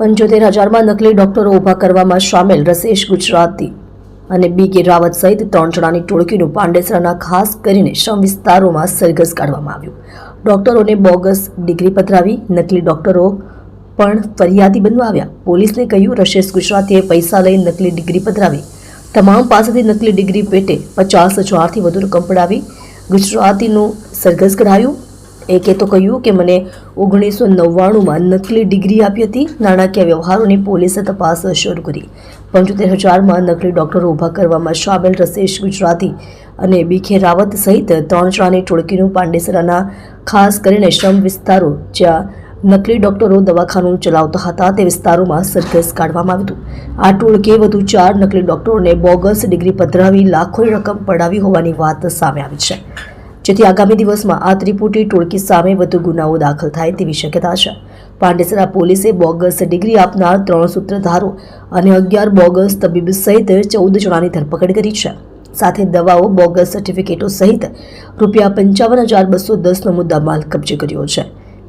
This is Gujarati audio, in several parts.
પંચોતેર હજારમાં નકલી ડોક્ટરો ઊભા કરવામાં સામેલ રસેશ ગુજરાતી અને બી કે રાવત સહિત ત્રણ જણાની ટોળકીનું પાંડેસરાના ખાસ કરીને શ્રમ વિસ્તારોમાં સરઘસ કાઢવામાં આવ્યું. ડોક્ટરોને બોગસ ડિગ્રી પધરાવી નકલી ડોક્ટરો પણ ફરિયાદી બનવા આવ્યા. પોલીસને કહ્યું, રશેશ ગુજરાતીએ પૈસા લઈ નકલી ડિગ્રી પધરાવી. તમામ પાસેથી નકલી ડિગ્રી પેટે પચાસ હજારથી વધુ રકમ પડાવી. ગુજરાતીનું સરઘસ કઢાયું. એકે તો કહ્યું કે મને ઓગણીસો નવ્વાણુંમાં નકલી ડિગ્રી આપી હતી. નાણાકીય વ્યવહારોની પોલીસે તપાસ શરૂ કરી. પંચોતેર હજારમાં નકલી ડોક્ટરો ઊભા કરવામાં શામેલ રસેશ ગુજરાતી અને બીખે રાવત સહિત ત્રણ જણાની ટોળકીનું પાંડેસરાના ખાસ કરીને શ્રમ વિસ્તારો જ્યાં નકલી ડોક્ટરો દવાખાનું ચલાવતા હતા તે વિસ્તારોમાં સરઘસ કાઢવામાં આવ્યું હતું. આ ટોળકે વધુ ચાર નકલી ડોક્ટરોને બોગસ ડિગ્રી પધરાવી લાખોની રકમ પડાવી હોવાની વાત સામે આવી છે. જેથી આગામી દિવસમાં આ ત્રિપુટી ટોળકી સામે વધુ ગુનાઓ દાખલ થાય તેવી શક્યતા છે. પાંડેસરા પોલીસે બોગસ ડિગ્રી આપનાર ત્રણ સૂત્રધારો અને અગિયાર બોગસ તબીબ સહિત ચૌદ જણાની ધરપકડ કરી છે. સાથે દવાઓ, બોગસ સર્ટિફિકેટો સહિત રૂપિયા પંચાવન હજાર બસો દસનો મુદ્દામાલ કબજે કર્યો છે.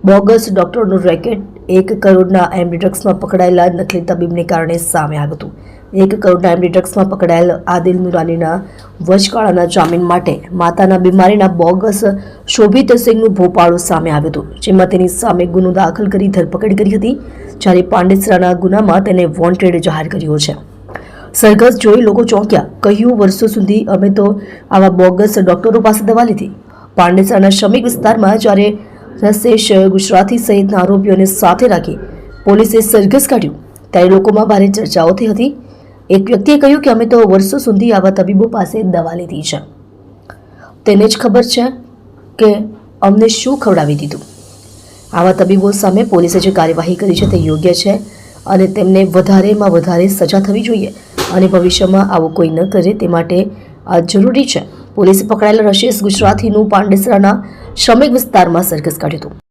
બોગસ ડોક્ટરનું રેકેટ એક કરોડના એમડી ડ્રગ્સમાં પકડાયેલા નકલી તબીબને કારણે સામે આવ્યું હતું. એક કરોડના એમડી ડ્રગ્સમાં પકડાયેલ આદિલ નુરાનીના વચગાળાના જામીન માટે માતાના બીમારીના બોગસ શોભિત સિંહનું ભોપાળું સામે આવ્યું હતું, જેમાં તેની સામે ગુનો દાખલ કરી ધરપકડ કરી હતી, જ્યારે પાંડેસરાના ગુનામાં તેને વોન્ટેડ જાહેર કર્યો છે. સરઘસ જોઈ લોકો ચોંક્યા, કહ્યું, વર્ષો સુધી અમે તો આવા બોગસ ડોક્ટરો પાસે દવા લીધી. પાંડેસરાના શ્રમિક વિસ્તારમાં જ્યારે રસેશ ગુજરાતી સહિતના આરોપીઓને સાથે રાખી પોલીસે સરઘસ કાઢ્યું, ત્યારે લોકોમાં ભારે ચર્ચાઓ થઈ હતી. એક વ્યક્તિએ કહ્યું કે અમે તો વર્ષો સુધી આવા તબીબો પાસે દવા લીધી છે. તેને જ ખબર છે કે અમને શું ખવડાવી દીધું. આવા તબીબો સામે પોલીસે જે કાર્યવાહી કરી છે તે યોગ્ય છે અને તેમને વધારેમાં વધારે સજા થવી જોઈએ અને ભવિષ્યમાં આવું કોઈ ન કરે તે માટે આ જરૂરી છે. પોલીસે પકડાયેલા રશિયસ ગુજરાતીનું પાંડેસરાના શ્રમિક વિસ્તારમાં સરઘસ કાઢ્યું હતું.